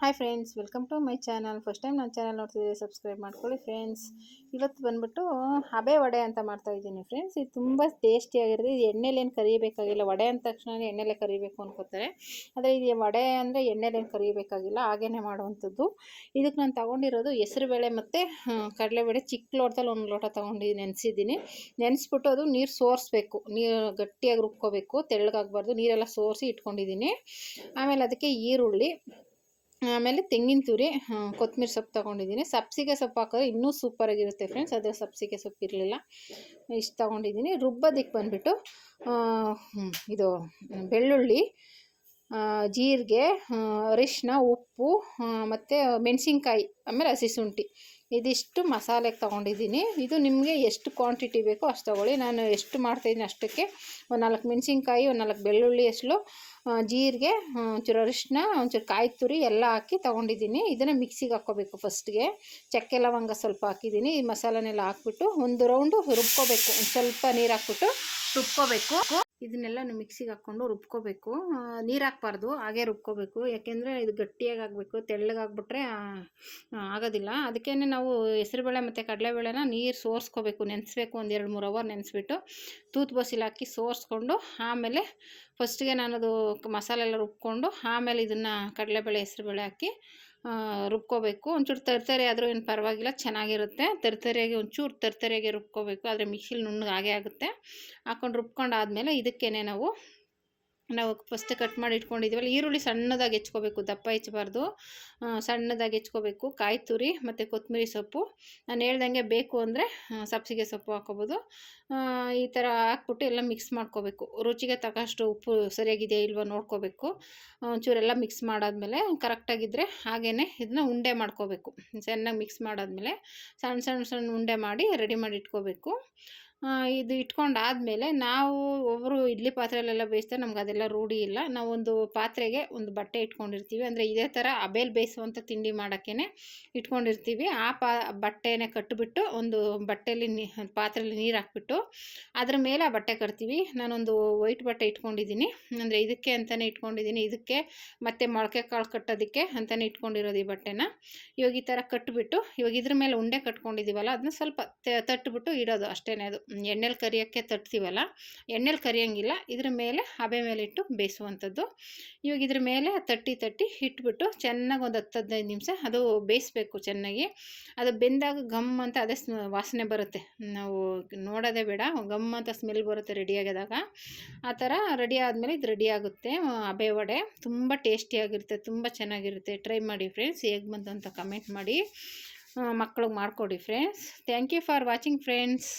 Hi friends welcome to my channel first time ನನ್ನ channel ನೋಡ್ತಿದ್ದೀವಿ subscribe ಮಾಡ್ಕೊಳ್ಳಿ friends ಇವತ್ತು ಬಂದ್ಬಿಟ್ಟು ಹಬೆ ವಡೆ ಅಂತ ಮಾಡ್ತಾ ಇದ್ದೀನಿ ಫ್ರೆಂಡ್ಸ್ ಇದು ತುಂಬ ಟೇಸ್ಟಿಯಾಗಿರುತ್ತೆ ಇದು ಎಣ್ಣೆಲೇನು ಕರಿಬೇಕಾಗಿಲ್ಲ, ವಡೆ ಅಂದ ತಕ್ಷಣ ಎಣ್ಣೆಲೆ ಕರಿಬೇಕು ಅನ್ಕೋತಾರೆ. ಆದರೆ ಇದು ವಡೆ ಅಂದರೆ ಎಣ್ಣೆಲೇನು ಕರಿಬೇಕಾಗಿಲ್ಲ ಹಾಗೇ ಮಾಡುವಂಥದ್ದು. ಇದಕ್ಕೆ ನಾನು ತೊಗೊಂಡಿರೋದು ಹೆಸರುಬೇಳೆ ಮತ್ತು ಕಡಲೆಬೇಳೆ. ಚಿಕ್ಕ ಲೋಟದಲ್ಲಿ ಒಂದು ಲೋಟ ತೊಗೊಂಡು ನೆನೆಸಿದ್ದೀನಿ. ನೆನೆಸ್ಬಿಟ್ಟು ಅದು ನೀರು ಸೋರಿಸ್ಬೇಕು. ನೀರು ಗಟ್ಟಿಯಾಗಿ ರುಬ್ಕೋಬೇಕು, ತೆಳ್ಳಗಾಗಬಾರ್ದು. ನೀರೆಲ್ಲ ಸೋರಿಸಿ ಇಟ್ಕೊಂಡಿದ್ದೀನಿ. ಆಮೇಲೆ ಅದಕ್ಕೆ ಈರುಳ್ಳಿ. ಆಮೇಲೆ ತೆಂಗಿನ ತುರಿ ಕೊತ್ತಂಬರಿ ಸೊಪ್ಪು ತೊಗೊಂಡಿದ್ದೀನಿ. ಸಬ್ಸಿಗೆ ಸೊಪ್ಪು ಹಾಕಿದ್ರೆ ಇನ್ನೂ ಸೂಪರಾಗಿರುತ್ತೆ ಫ್ರೆಂಡ್ಸ್ ಅದೇ ಸಬ್ಸಿಗೆ ಸೊಪ್ಪು ಇರಲಿಲ್ಲ. ಇಷ್ಟು ತೊಗೊಂಡಿದ್ದೀನಿ. ರುಬ್ಬೋದಕ್ಕೆ ಬಂದುಬಿಟ್ಟು ಇದು, ಬೆಳ್ಳುಳ್ಳಿ ಜೀರಿಗೆ ಅರಿಶಿನ ಉಪ್ಪು ಮತ್ತು ಮೆಣಸಿನ್ಕಾಯಿ, ಆಮೇಲೆ ಹಸಿ ಶುಂಠಿ. ಇದಿಷ್ಟು ಮಸಾಲೆಗೆ ತೊಗೊಂಡಿದ್ದೀನಿ. ಇದು ನಿಮಗೆ ಎಷ್ಟು ಕ್ವಾಂಟಿಟಿ ಬೇಕೋ ಅಷ್ಟು ತೊಗೊಳ್ಳಿ. ನಾನು ಎಷ್ಟು ಮಾಡ್ತಾಯಿದ್ದೀನಿ ಅಷ್ಟಕ್ಕೆ ಒಂದು ನಾಲ್ಕು ಮೆಣಸಿನ್ಕಾಯಿ, ಒಂದು ನಾಲ್ಕು ಬೆಳ್ಳುಳ್ಳಿ ಎಷ್ಟು ಜೀರಿಗೆ ಒಂಚೂರು ಅರಿಶಿನ ಒಂಚೂರು ಕಾಯಿ ತುರಿ ಎಲ್ಲ ಹಾಕಿ ತೊಗೊಂಡಿದ್ದೀನಿ. ಇದನ್ನು ಮಿಕ್ಸಿಗೆ ಹಾಕ್ಕೋಬೇಕು ಫಸ್ಟ್ಗೆ ಚಕ್ಕೆ ಲವಂಗ ಸ್ವಲ್ಪ ಹಾಕಿದ್ದೀನಿ. ಈ ಮಸಾಲನೆಲ್ಲ ಹಾಕ್ಬಿಟ್ಟು ಒಂದು ರೌಂಡು ರುಬ್ಕೋಬೇಕು. ಸ್ವಲ್ಪ ನೀರು ಹಾಕ್ಬಿಟ್ಟು ರುಬ್ಕೋಬೇಕು. ಇದನ್ನೆಲ್ಲ ಮಿಕ್ಸಿಗೆ ಹಾಕ್ಕೊಂಡು ರುಬ್ಕೋಬೇಕು. ನೀರು ಹಾಕ್ಬಾರ್ದು, ಹಾಗೆ ರುಬ್ಕೋಬೇಕು. ಯಾಕೆಂದರೆ ಇದು ಗಟ್ಟಿಯಾಗಿ ಆಗಬೇಕು ತೆಳ್ಳಗಾಗ್ಬಿಟ್ರೆ ಆಗೋದಿಲ್ಲ. ಅದಕ್ಕೇ ನಾವು ಹೆಸರುಬೇಳೆ ಮತ್ತು ಕಡಲೆಬೇಳೆನ ನೀರು ಸೋರಿಸ್ಕೋಬೇಕು. ನೆನೆಸ್ಬೇಕು ಒಂದು ಎರಡು ಮೂರು ಅವರ್ ನೆನೆಸ್ಬಿಟ್ಟು ತೂತ್ ಬಸಿಲ್ ಹಾಕಿ ಸೋರಿಸ್ಕೊಂಡು ಆಮೇಲೆ ಫಸ್ಟಿಗೆ ಅದು ಮಸಾಲೆ ಎಲ್ಲ ರುಬ್ಕೊಂಡು ಆಮೇಲೆ ಇದನ್ನು ಕಡಲೆಬೇಳೆ, ಹೆಸರುಬೇಳೆ ಹಾಕಿ ರುಬ್ಕೋಬೇಕು. ಒಂಚೂರು ತರ್ತರೆ ಆದರೂ ಏನು ಪರವಾಗಿಲ್ಲ, ಚೆನ್ನಾಗಿರುತ್ತೆ. ತರ್ತರಿಯಾಗಿ ಒಂಚೂರು ತರ್ತರಿಯಾಗಿ ರುಬ್ಕೋಬೇಕು. ಆದರೆ ಮಿಕ್ಸಿಲಿ ನುಣ್ಣಗೆ ಹಾಗೆ ಆಗುತ್ತೆ. ಹಾಕ್ಕೊಂಡು ರುಬ್ಕೊಂಡಾದ್ಮೇಲೆ ಇದಕ್ಕೇ ನಾವು ನಾವು ಫಸ್ಟ್ ಕಟ್ ಮಾಡಿ ಇಟ್ಕೊಂಡಿದ್ದೀವಲ್ಲ ಈರುಳ್ಳಿ ಸಣ್ಣದಾಗಿ ಹೆಚ್ಕೋಬೇಕು, ದಪ್ಪ ಹೆಚ್ಚಬಾರ್ದು ಸಣ್ಣದಾಗಿ ಹೆಚ್ಕೋಬೇಕು. ಕಾಯಿ ತುರಿ ಮತ್ತು ಕೊತ್ತಂಬರಿ ಸೊಪ್ಪು. ನಾನು ಹೇಳ್ದಂಗೆ ಬೇಕು ಅಂದರೆ ಸಬ್ಸಿಗೆ ಸೊಪ್ಪು ಹಾಕೋಬೋದು ಈ ಥರ ಹಾಕ್ಬಿಟ್ಟು ಎಲ್ಲ ಮಿಕ್ಸ್ ಮಾಡ್ಕೋಬೇಕು. ರುಚಿಗೆ ತಕ್ಕಷ್ಟು ಉಪ್ಪು ಸರಿಯಾಗಿದೆಯಾ ಇಲ್ವ ನೋಡ್ಕೋಬೇಕು. ಒಂಚೂರೆಲ್ಲ ಮಿಕ್ಸ್ ಮಾಡಾದ್ಮೇಲೆ ಕರೆಕ್ಟಾಗಿದ್ದರೆ ಹಾಗೇ ಇದನ್ನ ಉಂಡೆ ಮಾಡ್ಕೋಬೇಕು. ಚೆನ್ನಾಗಿ ಮಿಕ್ಸ್ ಮಾಡಾದ್ಮೇಲೆ ಸಣ್ಣ ಸಣ್ಣ ಸಣ್ಣ ಉಂಡೆ ಮಾಡಿ ರೆಡಿ ಮಾಡಿ ಇಟ್ಕೋಬೇಕು. ಇದು ಇಟ್ಕೊಂಡಾದಮೇಲೆ ನಾವು ಒಬ್ಬರು ಇಡ್ಲಿ ಪಾತ್ರೆಯಲ್ಲೆಲ್ಲ ಬೇಯಿಸ್ತಾರೆ, ನಮ್ಗೆ ಅದೆಲ್ಲ ರೂಢಿ ಇಲ್ಲ. ನಾವೊಂದು ಪಾತ್ರೆಗೆ ಒಂದು ಬಟ್ಟೆ ಇಟ್ಕೊಂಡಿರ್ತೀವಿ. ಅಂದರೆ ಇದೇ ಥರ ಅಬೇಲ್ ಬೇಯಿಸುವಂಥ ತಿಂಡಿ ಮಾಡೋಕ್ಕೇ ಇಟ್ಕೊಂಡಿರ್ತೀವಿ. ಆ ಪಾ, ಬಟ್ಟೆನೇ ಕಟ್ಟಿಬಿಟ್ಟು ಒಂದು ಬಟ್ಟೆಯಲ್ಲಿ ನೀ ಪಾತ್ರೆಯಲ್ಲಿ ನೀರು ಹಾಕ್ಬಿಟ್ಟು ಅದ್ರ ಮೇಲೆ ಆ ಬಟ್ಟೆ ಕಟ್ತೀವಿ. ನಾನೊಂದು ವೈಟ್ ಬಟ್ಟೆ ಇಟ್ಕೊಂಡಿದ್ದೀನಿ. ಅಂದರೆ ಇದಕ್ಕೆ ಅಂತಲೇ ಇಟ್ಕೊಂಡಿದ್ದೀನಿ. ಇದಕ್ಕೆ ಮತ್ತು ಮೊಳಕೆ ಕಾಳು ಕಟ್ಟೋದಕ್ಕೆ ಅಂತಲೇ ಇಟ್ಕೊಂಡಿರೋದು ಈ ಬಟ್ಟೆನ. ಇವಾಗ ಈ ಥರ ಕಟ್ಟಿಬಿಟ್ಟು ಇವಾಗ ಇದ್ರ ಮೇಲೆ ಉಂಡೆ ಕಟ್ಕೊಂಡಿದ್ದೀವಲ್ಲ, ಅದನ್ನ ಸ್ವಲ್ಪ ತಟ್ಬಿಟ್ಟು ಇಡೋದು ಅಷ್ಟೇ ಅದು. ಎಣ್ಣೆಲಿ ಕರಿಯೋಕ್ಕೆ ತಟ್ತೀವಲ್ಲ, ಎಣ್ಣೆಲಿ ಕರಿಯೋಂಗಿಲ್ಲ, ಇದ್ರ ಮೇಲೆ ಹಬೆ ಮೇಲೆ ಇಟ್ಟು ಬೇಯಿಸುವಂಥದ್ದು. ಇವಾಗ ಇದ್ರ ಮೇಲೆ ತಟ್ಟಿ ತಟ್ಟಿ ಇಟ್ಬಿಟ್ಟು ಚೆನ್ನಾಗಿ ಒಂದು ಹತ್ತು ಹದಿನೈದು ನಿಮಿಷ ಅದು ಬೇಯಿಸ್ಬೇಕು ಚೆನ್ನಾಗಿ. ಅದು ಬೆಂದಾಗ ಗಮ್ ಅಂತ ಅದೇ ವಾಸನೆ ಬರುತ್ತೆ. ನಾವು ನೋಡೋದೇ ಬೇಡ ಗಮ್ ಅಂತ ಸ್ಮೆಲ್ ಬರುತ್ತೆ ರೆಡಿ ಆ ಥರ ರೆಡಿ ಆದಮೇಲೆ ಇದು ರೆಡಿ ಆಗುತ್ತೆ ಹಬೆ ವಡೆ. ತುಂಬ ಟೇಸ್ಟಿಯಾಗಿರುತ್ತೆ ತುಂಬ ಚೆನ್ನಾಗಿರುತ್ತೆ. ಟ್ರೈ ಮಾಡಿ ಫ್ರೆಂಡ್ಸ್ ಹೇಗೆ ಅಂತ ಕಮೆಂಟ್ ಮಾಡಿ. ಮಕ್ಳಿಗೆ ಮಾಡಿಕೊಡಿ friends thank you for watching friends